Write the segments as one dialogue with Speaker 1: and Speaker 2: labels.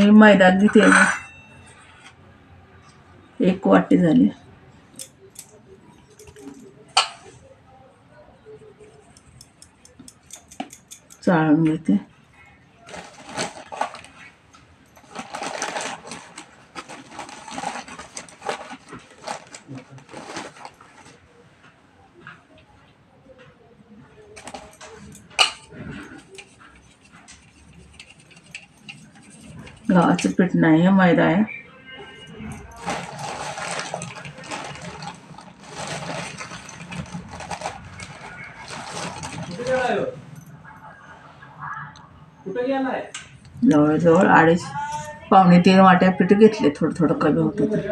Speaker 1: आणि मैदा घेते एक वाटी झाली. चाळून घेते गव्हाचं पीठ नाही आहे मैदा आहे. जवळजवळ अडीच पावणे तीन वाट्या पीठ घेतले थोडं थोडं कमी होतं ते.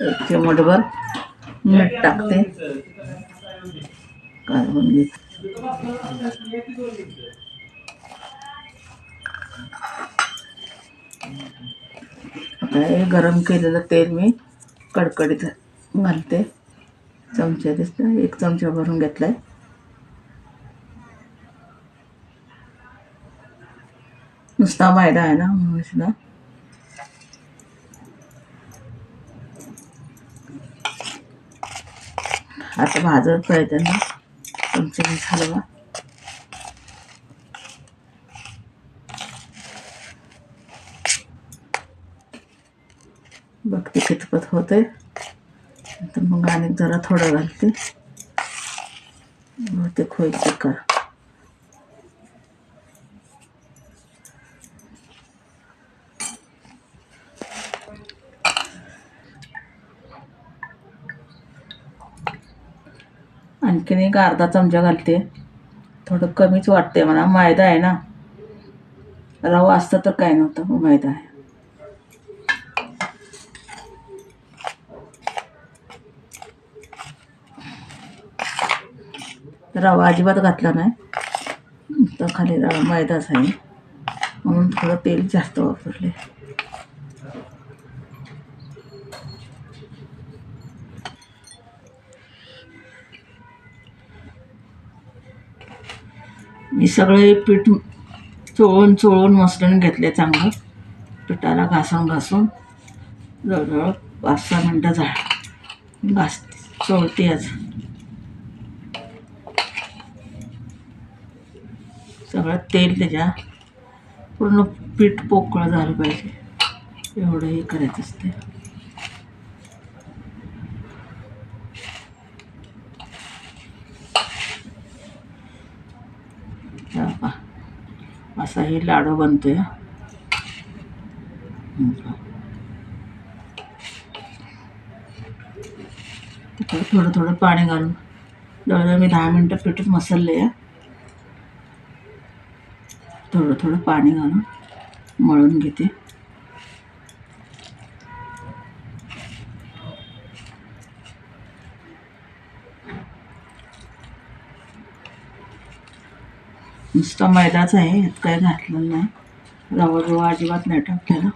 Speaker 1: एक चिमटभर मीठ टाकते. काढून घेते म्हणजे? आता हे गरम केलेलं तेल मी कडकडीत घालते. चमचा दिसतं एक चमचा भरून घेतलाय. नुसता मैदा आहे ना म्हणून आता भाजत पाहिजे ना चमच्याने हलवा बघते कितपत होते तर मग आणि जरा थोडं घालते. बहुतेक होईल ते कर. आणखीन एक अर्धा चमचा घालते. थोडं कमीच वाटते मला. मैदा आहे ना? रवा असतं तर काय नव्हतं मैदा आहे. रवा अजिबात घातला नाही. तर खाली रवा मैदाच आहे. म्हणून थोडं तेल जास्त वापरले सगळे पीठ चोळून चोळून मसळून घेतले चांगलं. पिठाला घासून घासून. जवळजवळ पाच सहा मिनटं झाड घास चोळते आज. सगळं तेल त्याच्या पूर्ण पीठ पोकळं झालं पाहिजे. एवढं हे करायचं असते हा पहा. असा हे लाडू बनतोय. आहे हं थोडं थोडं पाणी घालून जवळजवळ मी दहा मिनटं पिठत मसलले आहे थोडं थोडं पाणी घालून मळून घेते. नुसतं मैदाच आहे यात काय घातलं नाही. रवा बिवा अजिबात नाही टाकलेला.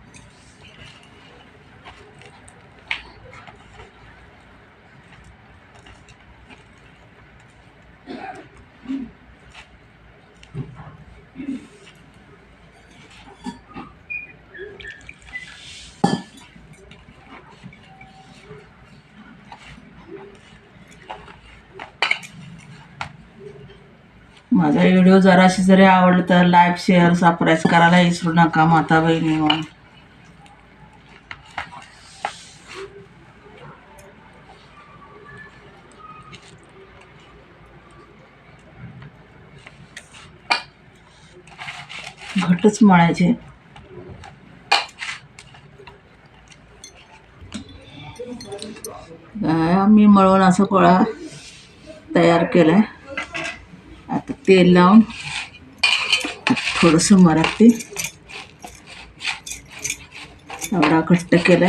Speaker 1: माझा व्हिडिओ जराशी जरी आवडला तर लाईक शेअर सबस्क्राईब करायला विसरू नका माता बहिणी. म्हणून घटच मळायचे मी मळून असं गोळा तयार केलाय. आहे तेल लावून थोडंसं मराठी एवढा घट्ट केला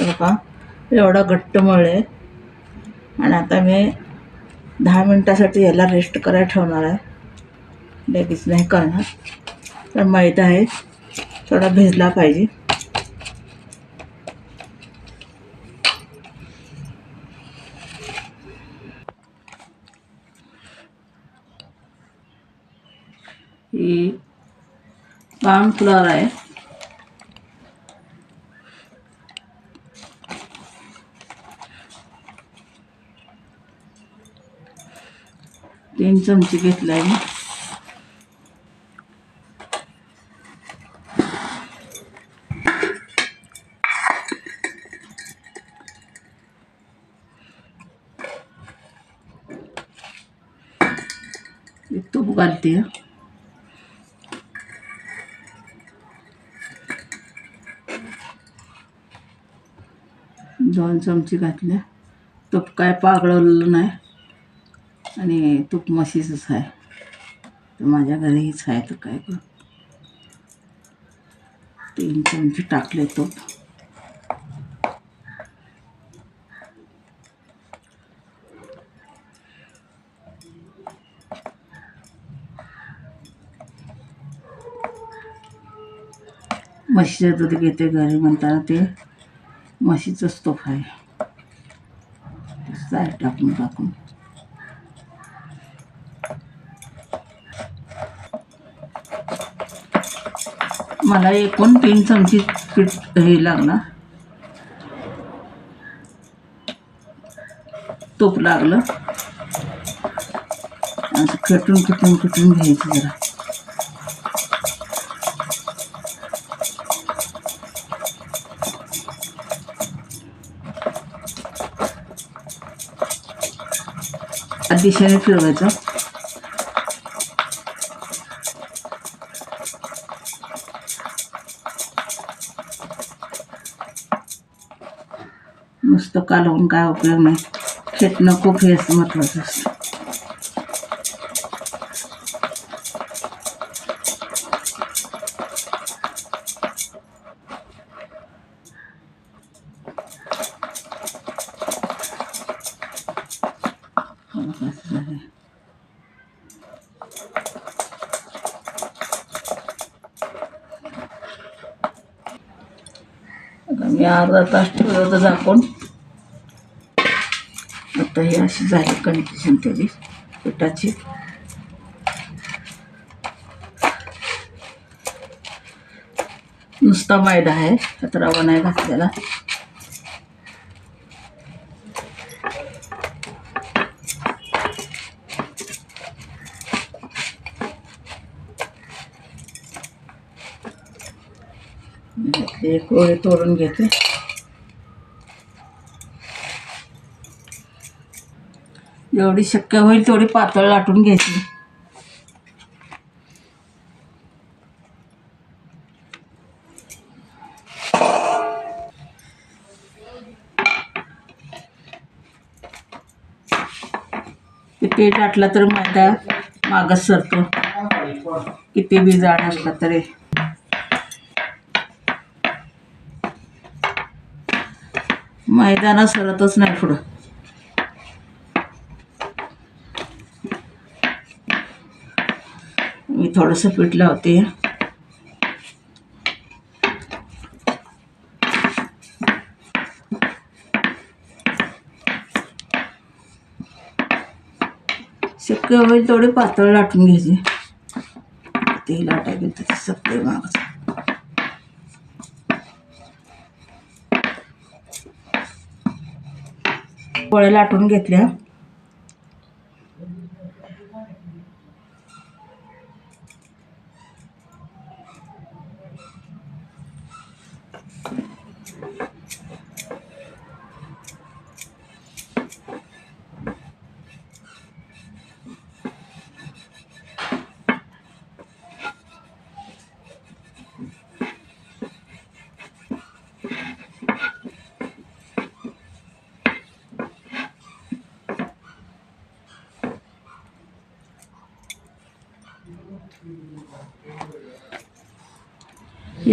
Speaker 1: आहे का एवढा घट्ट आहे. आणि आता मी दहा मिनटासाठी याला रेस्ट करायला ठेवणार आहे. लगेच नाही करणार. तर मैदा आहे थोडा भिजला पाहिजे. ही फ्लॉर आहे. तीन चमचे घेतला आहे एक तूप घालते दोन चमचे घातले. तूप काय पागळवलेलं नाही. आणि तूप म्हशीचंच आहे. तर माझ्या घरीच आहे तर काय करू? तीन चमचे टाकले तूप. म्हशीचं दूध घेते घरी म्हणताना ते म्हशीचंच तूप आहे. टाकून टाकून. मला एकूण तीन चमची पीठ हे लागणार? तूप लागलं. असं खटून खटून खटून घ्यायचं जरा. दिशेने फिरवायचं नुसतं कालवून काय उपयोग नाही. खेटणं खूप हे महत्वाचं असतं मी अर्धा तास ठेवलं होतं झाकून. आता ही असं झाली कंडिशन त्याची पिठाची नुसता मैदा आहे त्यात रवा नाही घातलेला. एक ओळी तोडून घेते. जेवढी शक्य होईल तेवढी पातळ लाटून घ्यायची. पीठ आटलं तर मैदा मागच सरतो. किती बी जाड असला तरी. मैदाना सरतच नाही पुढं. मी थोडंसं पीठ लावते शक्य होईल थोडे पातळ लाटून घ्यायचे. ते लाटा गेलं तर सगळे मागच पोळ्या लाटून घेतल्या.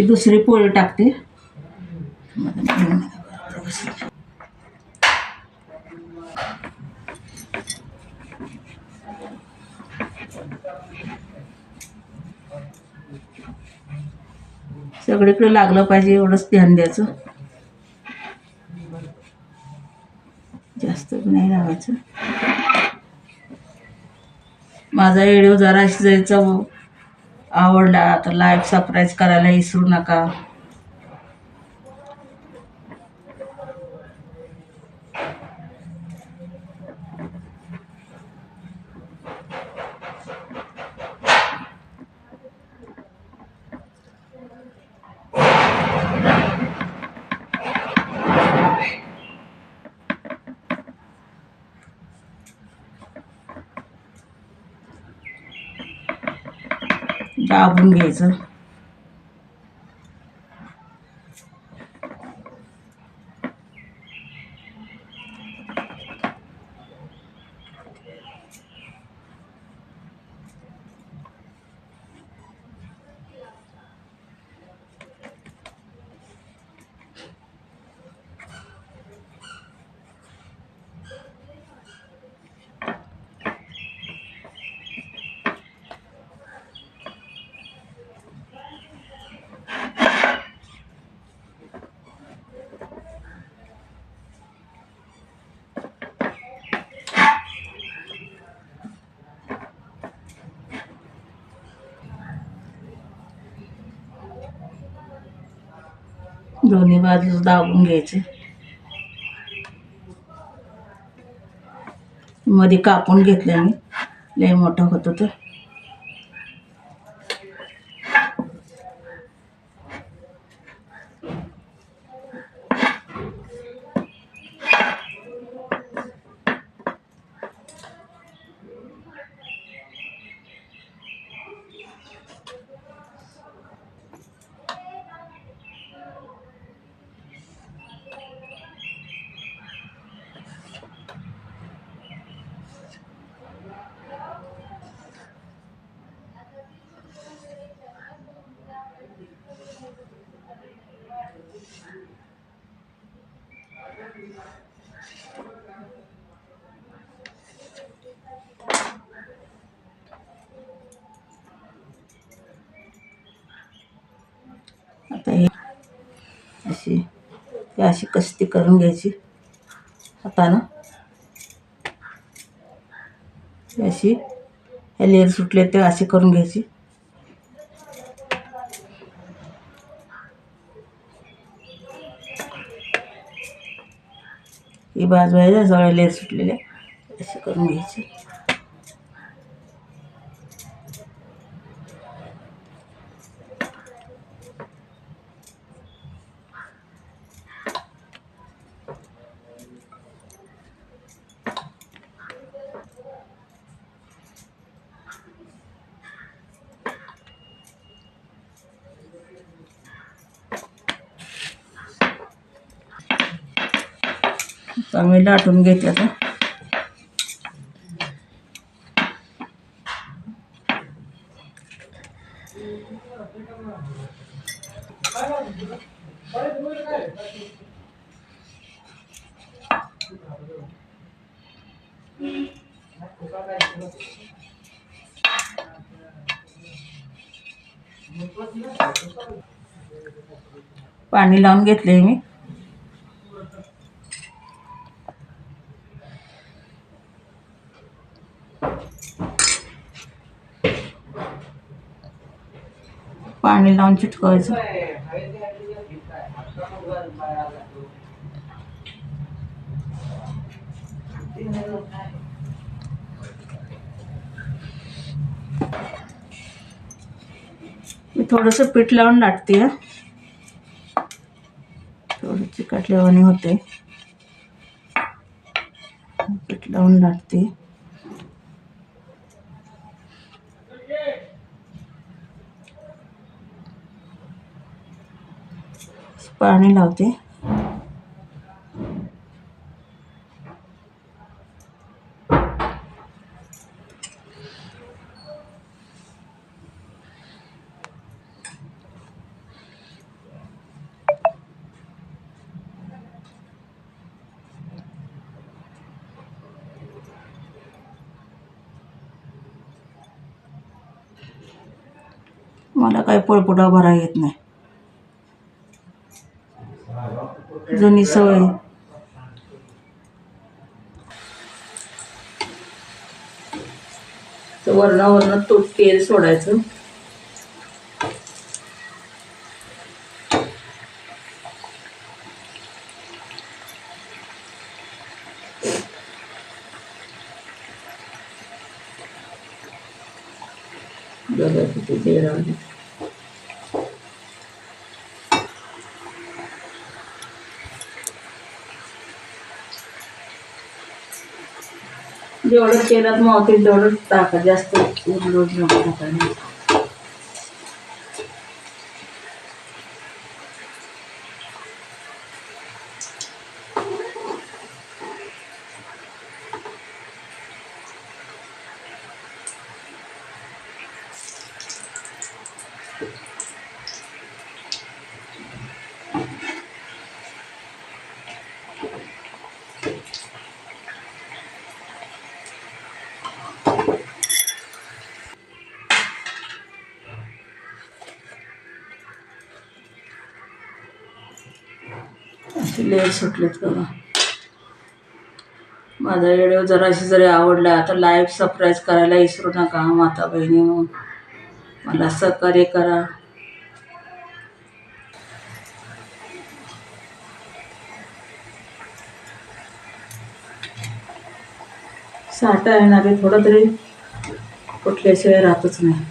Speaker 1: दुसरी पोळी टाकते. सगळीकडे लागलं पाहिजे एवढंच ध्यान द्यायचं. जास्त नाही लावायचं. माझा एडिओ जरा जायचा आवडला तर लाईक सबस्क्राईब करायला विसरू नका. दाबून घ्यायचं. दोन्ही बाजूस दाबून घ्यायचे. मध्ये कापून घेतलं मी. लय मोठं होतं तर आता हे अशी ही अशी कस्ती करून घ्यायची. हातानं अशी हे लेर सुटले ते असे करून घ्यायची. ही बाजू आहे जवळ सगळ्या लेर सुटलेल्या असे करून घ्यायची. चांगले लाटून घेते आता पाणी लावून घेतले मी. पाणी लावून चिटकवायचं. मी थोडंसं पीठ लावून लाटते. थोडं चिकटल्यावानी होते. पीठ लावून लाटते. पाणी लावते. मला काही पोळपुडा भरा येत नाही. जुनी सवय. तर वरणावरनं तूप तेल सोडायचं बघा किती तेल आले जेवढं तेलात मावतील तेवढं टाका. जास्त उरलो नको टाकायला असे लेअर सुटलेत बघा. माझा व्हिडिओ जराशी जरी आवडला तर लाईव्ह सबस्क्राईब करायला विसरू नका माता बहिणी म्हणून. मला सहकार्य करा. साठा आहे थोडं तरी कुठल्याशिवाय राहतच नाही.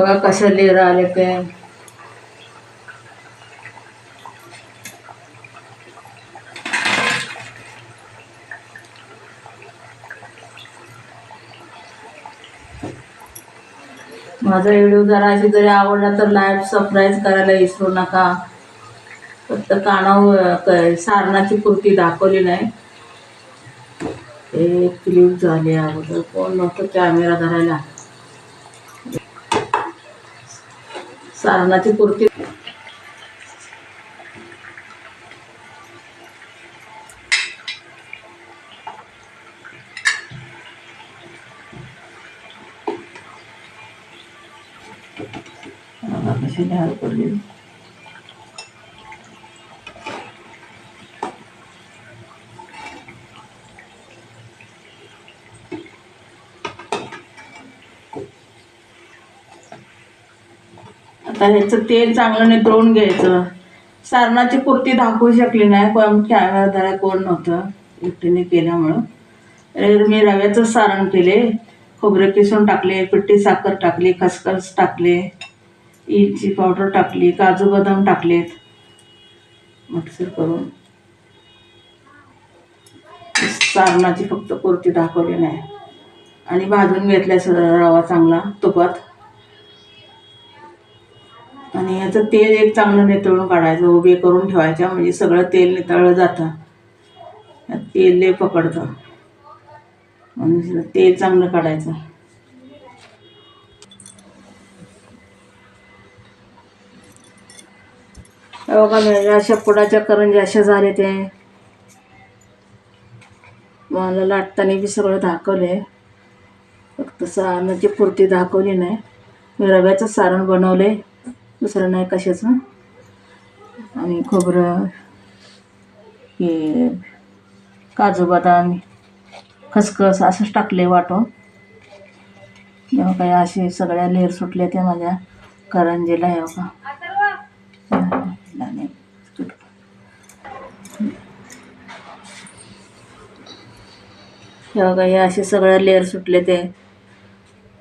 Speaker 1: बघा कसं लेर आले ते माझा व्हिडिओ जराशी जरी आवडला तर लाईव्ह सरप्राईज करायला विसरू नका. फक्त कानावर सारणाची कुर्ती दाखवली नाही. एक क्लिप झाली अगोदर. कोण नव्हतं कॅमेरा धरायला. सारणाची कुर्ती बघा कशी लाल पडली आता ह्याचं तेल चांगलं नितळून घ्यायचं. सारणाची कुर्ती दाखवू शकली नाही पण कॅमेरा कोण नव्हतं एकटीने केल्यामुळं. तर मी रव्याचं सारण केले खोबरे किसून टाकले पिट्टी साखर टाकली खसखस टाकले इलची पावडर टाकली काजू बदाम टाकलेत. मिक्सर करून. सारणाची फक्त कुर्ती दाखवली नाही. आणि भाजून घेतल्या रवा चांगला तुपात. आणि याचं तेल एक चांगलं नितळून काढायचं उभे करून ठेवायच्या म्हणजे सगळं तेल नितळलं जातं. तेल लय पकडतं. म्हणून तेल चांगलं काढायचं. बघा मी अशा पुडाच्या करंज्या अशा झाले ते मला लाटताना बी सगळं दाखवले फक्त सारणाची पुरती दाखवली नाही. मी रव्याचं सारण बनवले दुसरं नाही कशाचं. आणि खोबरं हे काजू बदाम खसखस असंच टाकले वाटून जेव्हा काही असे सगळ्या लेअर सुटल्या त्या माझ्या करंजीला येऊ का तेव्हा काही असे सगळ्या लेअर सुटले ते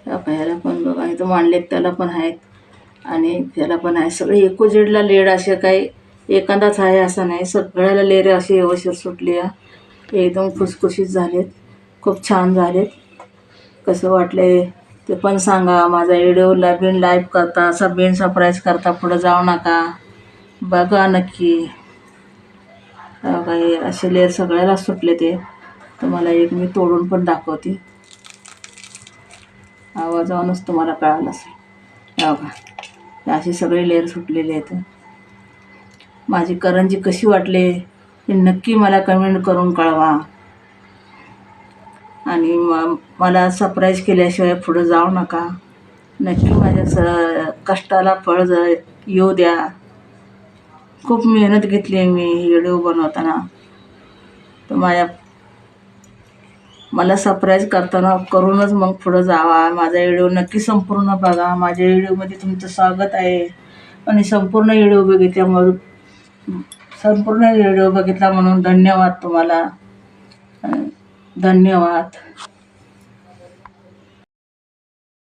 Speaker 1: ह्याला पण बघा इथं मांडलेत त्याला पण आहेत. आणि त्याला पण आहे. सगळे एकोजेडला लेड असे काही एखादाच आहे असं नाही. सगळ्याला लेर अशी व्यवस्थित सुटली आहे. एकदम खुसखुशीत झालेत. खूप छान झालेत. कसं वाटले ते पण सांगा. माझा व्हिडिओला बिन लाईक करता असा बिन सरप्राईज करता पुढं जाऊ नका. बघा नक्की. अहो काही असे लेअर सगळ्याला सुटले ते. तुम्हाला एक मी तोडून पण दाखवते. आवाजावरूनच तुम्हाला कळालं असेल. हो असे सगळे लेअर सुटलेले आहेत. माझी करंजी कशी वाटली हे नक्की मला कमेंट करून कळवा. आणि म मला सरप्राईज केल्याशिवाय पुढं जाऊ नका. नक्की माझ्या स कष्टाला फळ ज येऊ द्या. खूप मेहनत घेतली आहे मी व्हिडिओ बनवताना. तर माझ्या मला सप्राईज करताना करूनच मग पुढं जावा. माझा व्हिडिओ नक्की संपूर्ण बघा. माझ्या व्हिडिओमध्ये तुमचं स्वागत आहे. आणि संपूर्ण व्हिडिओ बघितल्यामुळे संपूर्ण व्हिडिओ बघितला म्हणून धन्यवाद तुम्हाला. धन्यवाद.